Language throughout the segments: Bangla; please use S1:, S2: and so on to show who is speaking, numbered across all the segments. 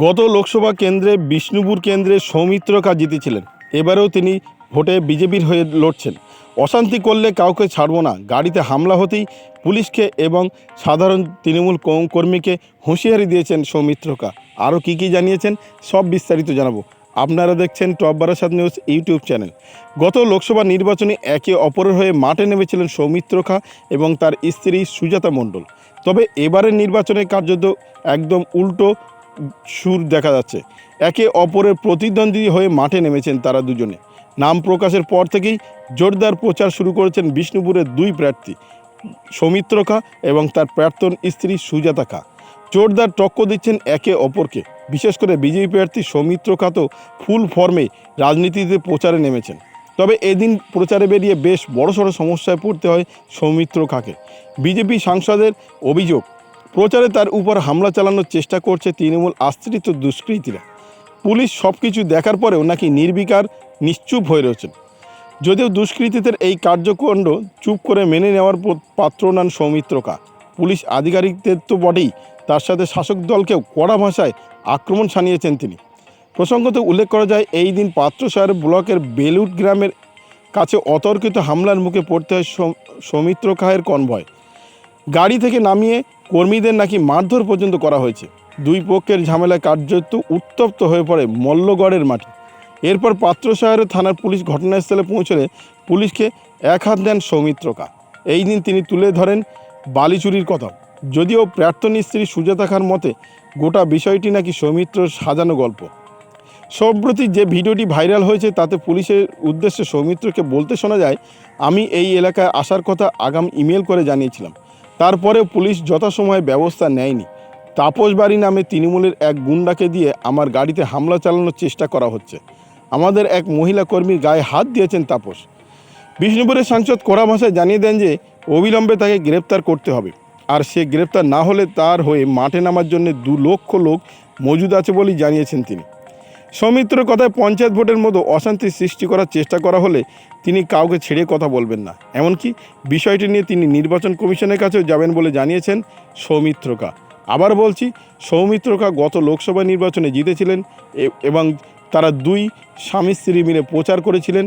S1: গত লোকসভা কেন্দ্রে বিষ্ণুপুর কেন্দ্রে সৌমিত্রকা জিতেছিলেন। এবারেও তিনি ভোটে বিজেপির হয়ে লড়ছেন। অশান্তি করলে কাউকে ছাড়বো না। গাড়িতে হামলা হতেই পুলিশকে এবং সাধারণ তৃণমূল কর্মীকে হুঁশিয়ারি দিয়েছেন সৌমিত্রকা আরও কী কী জানিয়েছেন সব বিস্তারিত জানাব। আপনারা দেখছেন top Barasat news YouTube channel. গত লোকসভা নির্বাচনে একে অপরের হয়ে মাঠে নেমেছিলেন সৌমিত্রকা এবং তার স্ত্রী সুজাতা মণ্ডল। তবে এবারের নির্বাচনে কার্যত একদম উল্টো সুর দেখা যাচ্ছে। একে অপরের প্রতিদ্বন্দ্বী হয়ে মাঠে নেমেছেন তারা দুজনে। নাম প্রকাশের পর থেকেই জোরদার প্রচার শুরু করেছেন বিষ্ণুপুরের দুই প্রার্থী, সৌমিত্র খা এবং তার প্রাক্তন স্ত্রী সুজাতা খা। জোরদার টক্কর দিচ্ছেন একে অপরকে। বিশেষ করে বিজেপি প্রার্থী সৌমিত্র খা তো ফুল ফর্মে রাজনীতিতে প্রচারে নেমেছেন। তবে এদিন প্রচারে বেরিয়ে বেশ বড়সড় সমস্যায় পড়তে হয় সৌমিত্র খাকে। বিজেপি সাংসদের অভিযোগ প্রচারে তার উপর হামলা চালানোর চেষ্টা করছে তৃণমূল আশ্রিত দুষ্কৃতীরা। পুলিশ সব কিছু দেখার পরেও নাকি নির্বিকার, নিশ্চুপ হয়ে রয়েছেন। যদিও দুষ্কৃতীদের এই কার্যকাণ্ড চুপ করে মেনে নেওয়ার পাত্র নন সৌমিত্রকা। পুলিশ আধিকারিকদের তো বটেই, তার সাথে শাসক দলকেও কড়া ভাষায় আক্রমণ সানিয়েছেন তিনি। প্রসঙ্গত উল্লেখ করা যায়, এই দিন পাত্র পাত্রসার ব্লকের বেলুট গ্রামের কাছে অতর্কিত হামলার মুখে পড়তে হয় সৌমিত্র খায়ের কনভয়। গাড়ি থেকে নামিয়ে কর্মীদের নাকি মারধর পর্যন্ত করা হয়েছে। দুই পক্ষের ঝামেলায় কার্যত উত্তপ্ত হয়ে পড়ে মল্লগড়ের মাটি। এরপর পাত্রসাহের থানার পুলিশ ঘটনাস্থলে পৌঁছলে পুলিশকে এক হাত দেন সৌমিত্রকা। এই দিন তিনি তুলে ধরেন বালি চুরির কথাও যদিও প্রার্থনী স্ত্রী সুজাতা খার মতে, গোটা বিষয়টি নাকি সৌমিত্রর সাজানো গল্প। সম্প্রতি যে ভিডিওটি ভাইরাল হয়েছে, তাতে পুলিশের উদ্দেশ্যে সৌমিত্রকে বলতে শোনা যায়, আমি এই এলাকায় আসার কথা আগাম ইমেল করে জানিয়েছিলাম। তারপরেও পুলিশ যথাসময়ে ব্যবস্থা নেয়নি। তাপস বাড়ি নামে তৃণমূলের এক গুন্ডাকে দিয়ে আমার গাড়িতে হামলা চালানোর চেষ্টা করা হচ্ছে। আমাদের এক মহিলা কর্মীর গায়ে হাত দিয়েছেন তাপস। বিষ্ণুপুরের সাংসদ কড়া ভাষায় জানিয়ে দেন যে, অবিলম্বে তাকে গ্রেপ্তার করতে হবে। আর সে গ্রেপ্তার না হলে তার হয়ে মাঠে নামার জন্য দু লক্ষ লোক মজুদ আছে বলেই জানিয়েছেন তিনি। সৌমিত্রের কথায় পঞ্চায়েত ভোটের মতো অশান্তি সৃষ্টি করার চেষ্টা করা হলে তিনি কাউকে ছেড়ে কথা বলবেন না। এমনকি বিষয়টি নিয়ে তিনি নির্বাচন কমিশনের কাছেও যাবেন বলে জানিয়েছেন সৌমিত্রকা। আবার বলছি, সৌমিত্রকা গত লোকসভা নির্বাচনে জিতেছিলেন এবং তারা দুই স্বামী স্ত্রী মিলে প্রচার করেছিলেন।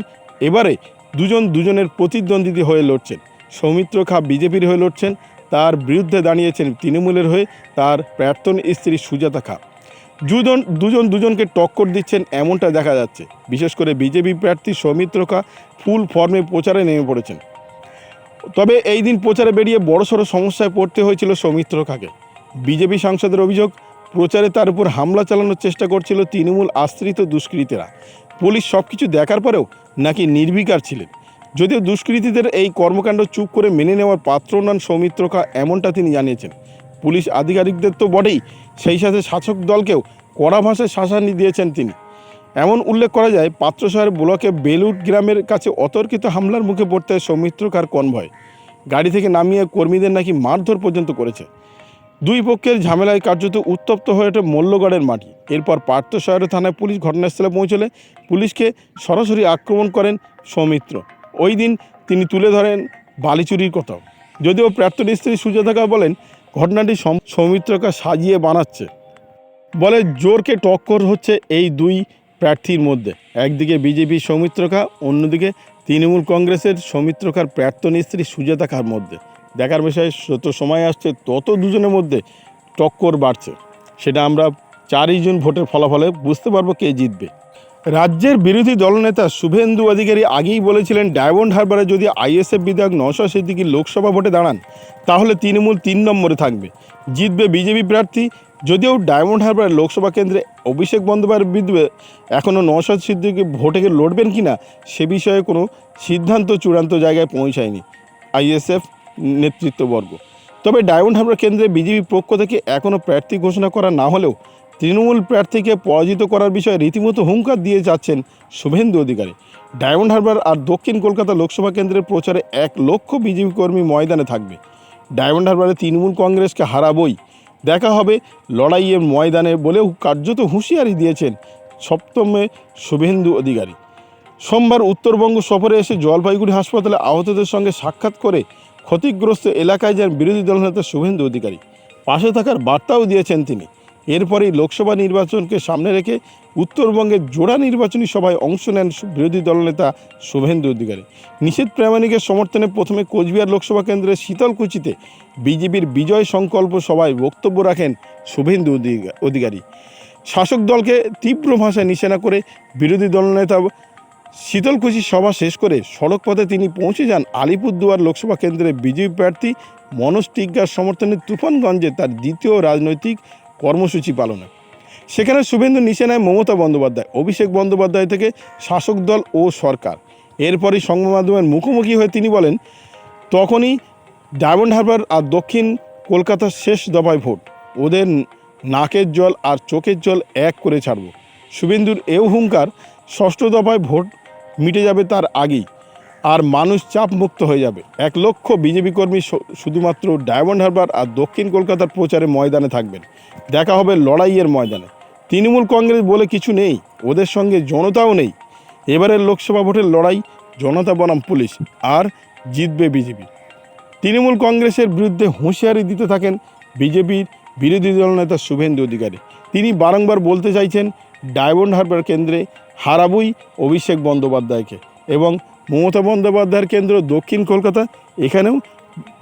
S1: এবারে দুজন দুজনের প্রতিদ্বন্দ্বী হয়ে লড়ছেন। সৌমিত্র খা বিজেপির হয়ে লড়ছেন। তার বিরুদ্ধে দাঁড়িয়েছেন তৃণমূলের হয়ে তার প্রাক্তন স্ত্রী সুজাতা খা। দুজন দুজন, দুজনকে টক্কর দিচ্ছেন, এমনটা দেখা যাচ্ছে। বিশেষ করে বিজেপি প্রার্থী সৌমিত্র খা ফুল ফর্মে প্রচারে নেমে পড়েছেন। তবে এই দিন প্রচারে বেরিয়ে বড়সড় সমস্যায় পড়তে হয়েছিল সৌমিত্র খাকে। বিজেপি সাংসদের অভিযোগ, প্রচারে তার উপর হামলা চালানোর চেষ্টা করছিল তৃণমূল আশ্রিত দুষ্কৃতীরা। পুলিশ সব কিছু দেখার পরেও নাকি নির্বিকার ছিলেন। যদিও দুষ্কৃতীদের এই কর্মকাণ্ড চুপ করে মেনে নেওয়ার পাত্র নন সৌমিত্র খা, এমনটা তিনি জানিয়েছেন। পুলিশ আধিকারিকদের তো বটেই। সেই সাথে শাসক দলকেও কড়া ভাষায় শাসানি দিয়েছেন তিনি। এমন উল্লেখ করা যায়, পাত্রশহর ব্লকে বেলুট গ্রামের কাছে অতর্কিত হামলার মুখে পড়তে সৌমিত্রকার কনভয়। গাড়ি থেকে নামিয়ে কর্মীদের নাকি মারধর পর্যন্ত করেছে। দুই পক্ষের ঝামেলায় কার্যত উত্তপ্ত হয়ে ওঠে মল্লগড়ের মাটি। এরপর পার্থশহর থানায় পুলিশ ঘটনাস্থলে পৌঁছলে পুলিশকে সরাসরি আক্রমণ করেন সৌমিত্র। ওই দিন তিনি তুলে ধরেন বালিচুরির কথাও। যদিও প্রাক্তন স্ত্রী সুজাতাকা বলেন ঘটনাটি সম- সৌমিত্রকা সাজিয়ে বানাচ্ছে। বলে জোরকে টক্কর হচ্ছে এই দুই প্রার্থীর মধ্যে। একদিকে বিজেপি সৌমিত্রকা, অন্যদিকে তৃণমূল কংগ্রেসের সৌমিত্রকার প্রাক্তন স্ত্রী সুজাতাকার মধ্যে। দেখার বিষয়ে যত সময় আসছে, তত দুজনের মধ্যে টক্কর বাড়ছে। সেটা আমরা চারই জুন ভোটের ফলাফলে বুঝতে পারব কে জিতবে। রাজ্যের বিরোধী দলনেতা শুভেন্দু অধিকারী আগেই বলেছিলেন, ডায়মন্ড হারবারে যদি আইএসএফ বিধায়ক নওশাদ সিদ্দিকী লোকসভা ভোটে দাঁড়ান, তাহলে তৃণমূল তিন নম্বরে থাকবে। জিতবে বিজেপি প্রার্থী। যদিও ডায়মন্ড হারবার লোকসভা কেন্দ্রে অভিষেক বন্দ্যোপাধ্যায়ের বিরুদ্ধে এখনও নওশাদ সিদ্দিকী ভোটে লড়বেন কি না সে বিষয়ে কোনো সিদ্ধান্ত চূড়ান্ত জায়গায় পৌঁছায়নি আইএসএফ নেতৃত্ববর্গ। তবে ডায়মন্ড হারবার কেন্দ্রে বিজেপি পক্ষ থেকে এখনও প্রার্থী ঘোষণা করা না হলেও তৃণমূল প্রার্থীকে পরাজিত করার বিষয়ে রীতিমতো হুঙ্কার দিয়ে যাচ্ছেন শুভেন্দু অধিকারী। ডায়মন্ড হারবার আর দক্ষিণ কলকাতা লোকসভা কেন্দ্রের প্রচারে এক লক্ষ বিজেপি কর্মী ময়দানে থাকবে। ডায়মন্ড হারবারে তৃণমূল কংগ্রেসকে হারাবই। দেখা হবে লড়াইয়ের ময়দানে বলেও কার্যত হুঁশিয়ারি দিয়েছেন সপ্তমে শুভেন্দু অধিকারী। সোমবার উত্তরবঙ্গ সফরে এসে জলপাইগুড়ি হাসপাতালে আহতদের সঙ্গে সাক্ষাৎ করে ক্ষতিগ্রস্ত এলাকায় যান বিরোধী দলনেতা শুভেন্দু অধিকারী। পাশে থাকার বার্তাও দিয়েছেন তিনি। এরপরেই লোকসভা নির্বাচনকে সামনে রেখে উত্তরবঙ্গের জোড়া নির্বাচনী সভায় অংশ নেন বিরোধী দলনেতা শুভেন্দু অধিকারী। নিষেধ প্রামাণিকের সমর্থনে প্রথমে কোচবিহার লোকসভা কেন্দ্রের শীতলকুচিতে বিজেপির বিজয় সংকল্প সভায় বক্তব্য রাখেন শুভেন্দু অধিকা- অধিকারী। শাসক দলকে তীব্র ভাষায় নিশানা করে বিরোধী দলনেতা শীতলকুচি সভা শেষ করে সড়ক পথে তিনি পৌঁছে যান আলিপুরদুয়ার লোকসভা কেন্দ্রে বিজেপি প্রার্থী মনোজ টিগ্গার সমর্থনে তুফানগঞ্জে তার দ্বিতীয় রাজনৈতিক কর্মসূচি পালনে সেখানে শুভেন্দু নিচে নেয় মমতা বন্দ্যোপাধ্যায়, অভিষেক বন্দ্যোপাধ্যায় থেকে শাসক দল ও সরকার। এরপরই সংবাদ মাধ্যমের মুখোমুখি হয়ে তিনি বলেন, তখনই ডায়মন্ড হারবার আর দক্ষিণ কলকাতার শেষ দফায় ভোট। ওদের নাকের জল আর চোখের জল এক করে ছাড়ব। শুভেন্দুর এও হুঙ্কার ষষ্ঠ দফায় ভোট মিটে যাবে তার আগেই। আর মানুষ চাপ মুক্ত হয়ে যাবে। এক লক্ষ বিজেপি কর্মী শুধুমাত্র ডায়মন্ড হারবার আর দক্ষিণ কলকাতার প্রচারে ময়দানে থাকবেন। দেখা হবে লড়াইয়ের ময়দানে। তৃণমূল কংগ্রেস বলে কিছু নেই, ওদের সঙ্গে জনতাও নেই। এবারের লোকসভা ভোটের লড়াই জনতা বনাম পুলিশ আর জিতবে বিজেপি। তৃণমূল কংগ্রেসের বিরুদ্ধে হুঁশিয়ারি দিতে থাকেন বিজেপির বিরোধী দলনেতা শুভেন্দু অধিকারী। তিনি বারংবার বলতে চাইছেন, ডায়মন্ড হারবার কেন্দ্রে হারাবুই অভিষেক বন্দ্যোপাধ্যায়কে এবং মমতা বন্দ্যোপাধ্যায়ের কেন্দ্র দক্ষিণ কলকাতা, এখানেও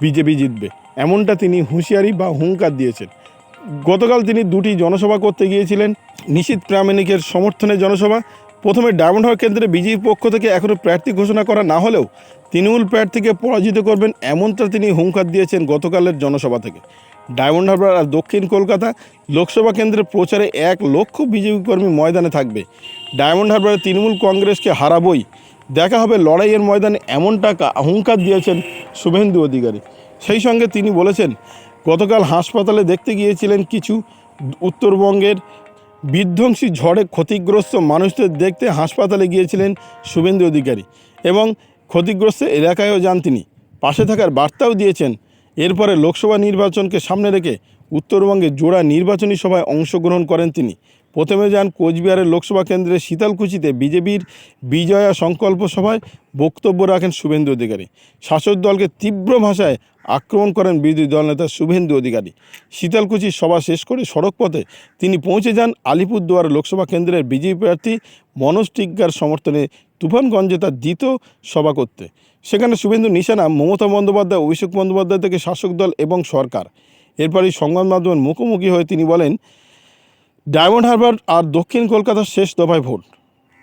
S1: বিজেপি জিতবে। এমনটা তিনি হুঁশিয়ারি বা হুঙ্কার দিয়েছেন। গতকাল তিনি দুটি জনসভা করতে গিয়েছিলেন। নিশীত প্রামাণিকের সমর্থনে জনসভা। প্রথমে ডায়মন্ড কেন্দ্রে বিজেপির পক্ষ থেকে এখনও প্রার্থী ঘোষণা করা না হলেও তৃণমূল প্রার্থীকে পরাজিত করবেন এমনটা তিনি হুঙ্কার দিয়েছেন গতকালের জনসভা থেকে। ডায়মন্ড হারবার আর দক্ষিণ কলকাতা লোকসভা কেন্দ্রের প্রচারে এক লক্ষ বিজেপি কর্মী ময়দানে থাকবে। ডায়মন্ড হারবারে তৃণমূল কংগ্রেসকে হারাবই। দেখা হবে লড়াইয়ের ময়দানে এমন টাকা অহংকার দিয়েছেন শুভেন্দু অধিকারী। সেই সঙ্গে তিনি বলেছেন, গতকাল হাসপাতালে দেখতে গিয়েছিলেন কিছু উত্তরবঙ্গের বিধ্বংসী ঝড়ে ক্ষতিগ্রস্ত মানুষদের দেখতে হাসপাতালে গিয়েছিলেন শুভেন্দু অধিকারী এবং ক্ষতিগ্রস্ত এলাকায়ও যান তিনি। পাশে থাকার বার্তাও দিয়েছেন, এরপরে লোকসভা নির্বাচনকে সামনে রেখে উত্তরবঙ্গে জোড়া নির্বাচনী সভায় অংশগ্রহণ করেন তিনি। প্রথমে যান কোচবিহারের লোকসভা কেন্দ্রের শীতলকুচিতে বিজেপির বিজয়া সংকল্প সভায় বক্তব্য রাখেন শুভেন্দু অধিকারী। শাসক দলকে তীব্র ভাষায় আক্রমণ করেন বিরোধী দলনেতা শুভেন্দু অধিকারী। শীতলকুচির সভা শেষ করে সড়ক পথে তিনি পৌঁছে যান আলিপুরদুয়ার লোকসভা কেন্দ্রের বিজেপি প্রার্থী মনোজ টিগ্গার সমর্থনে তুফানগঞ্জে তার দ্বিতীয় সভা করতে। সেখানে শুভেন্দু নিশানা, মমতা বন্দ্যোপাধ্যায়, অভিষেক বন্দ্যোপাধ্যায় থেকে শাসক দল এবং সরকার। এরপরই সংবাদ মাধ্যমের মুখোমুখি হয়ে তিনি বলেন ডায়মন্ড হারবার আর দক্ষিণ কলকাতার শেষ দফায় ভোট।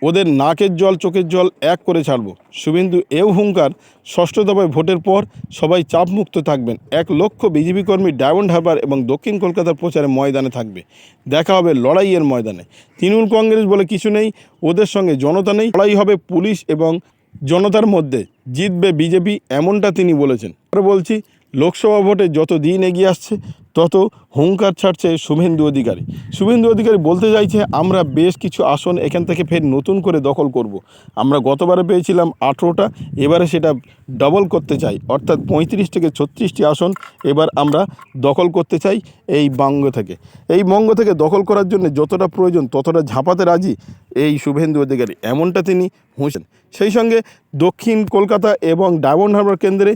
S1: ওদের নাকের জল, চোখের জল এক করে ছাড়ব। শুভেন্দু এও হুঙ্কার, ষষ্ঠ দফায় ভোটের পর সবাই চাপমুক্ত থাকবেন। এক লক্ষ বিজেপি কর্মী ডায়মন্ড হারবার এবং দক্ষিণ কলকাতার প্রচারে ময়দানে থাকবে। দেখা হবে লড়াইয়ের ময়দানে। তৃণমূল কংগ্রেস বলে কিছু নেই, ওদের সঙ্গে জনতা নেই। লড়াই হবে পুলিশ এবং জনতার মধ্যে। জিতবে বিজেপি, এমনটা তিনি বলেছেন। আর বলছি, লোকসভা ভোটে যত দিন এগিয়ে আসছে তত হুঙ্কার ছাড়ছে শুভেন্দু অধিকারী। শুভেন্দু অধিকারী বলতে চাইছে, আমরা বেশ কিছু আসন এখান থেকে ফের নতুন করে দখল করব। আমরা গতবারে পেয়েছিলাম আঠেরোটা, এবারে সেটা ডবল করতে চাই। অর্থাৎ পঁয়ত্রিশ থেকে ছত্রিশটি আসন এবার আমরা দখল করতে চাই এই বঙ্গ থেকে। এই বঙ্গ থেকে দখল করার জন্য যতটা প্রয়োজন ততটা ঝাঁপাতে রাজি এই শুভেন্দু অধিকারী। এমনটা তিনি হুঁশেন সেই সঙ্গে দক্ষিণ কলকাতা এবং ডায়মন্ড হারবার কেন্দ্রে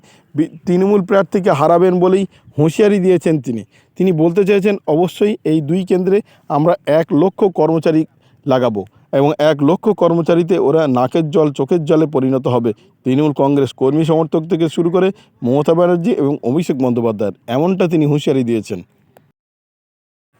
S1: তৃণমূল প্রার্থীকে হারাবেন বলেই হুঁশিয়ারি দিয়েছেন তিনি। তিনি বলতে চেয়েছেন, অবশ্যই এই দুই কেন্দ্রে আমরা এক লক্ষ কর্মচারী লাগাবো এবং এক লক্ষ কর্মচারীতে ওরা নাকের জল, চোখের জলে পরিণত হবে। তৃণমূল কংগ্রেস কর্মী সমর্থক থেকে শুরু করে মমতা ব্যানার্জি এবং অভিষেক বন্দ্যোপাধ্যায়ের। এমনটা তিনি হুঁশিয়ারি দিয়েছেন।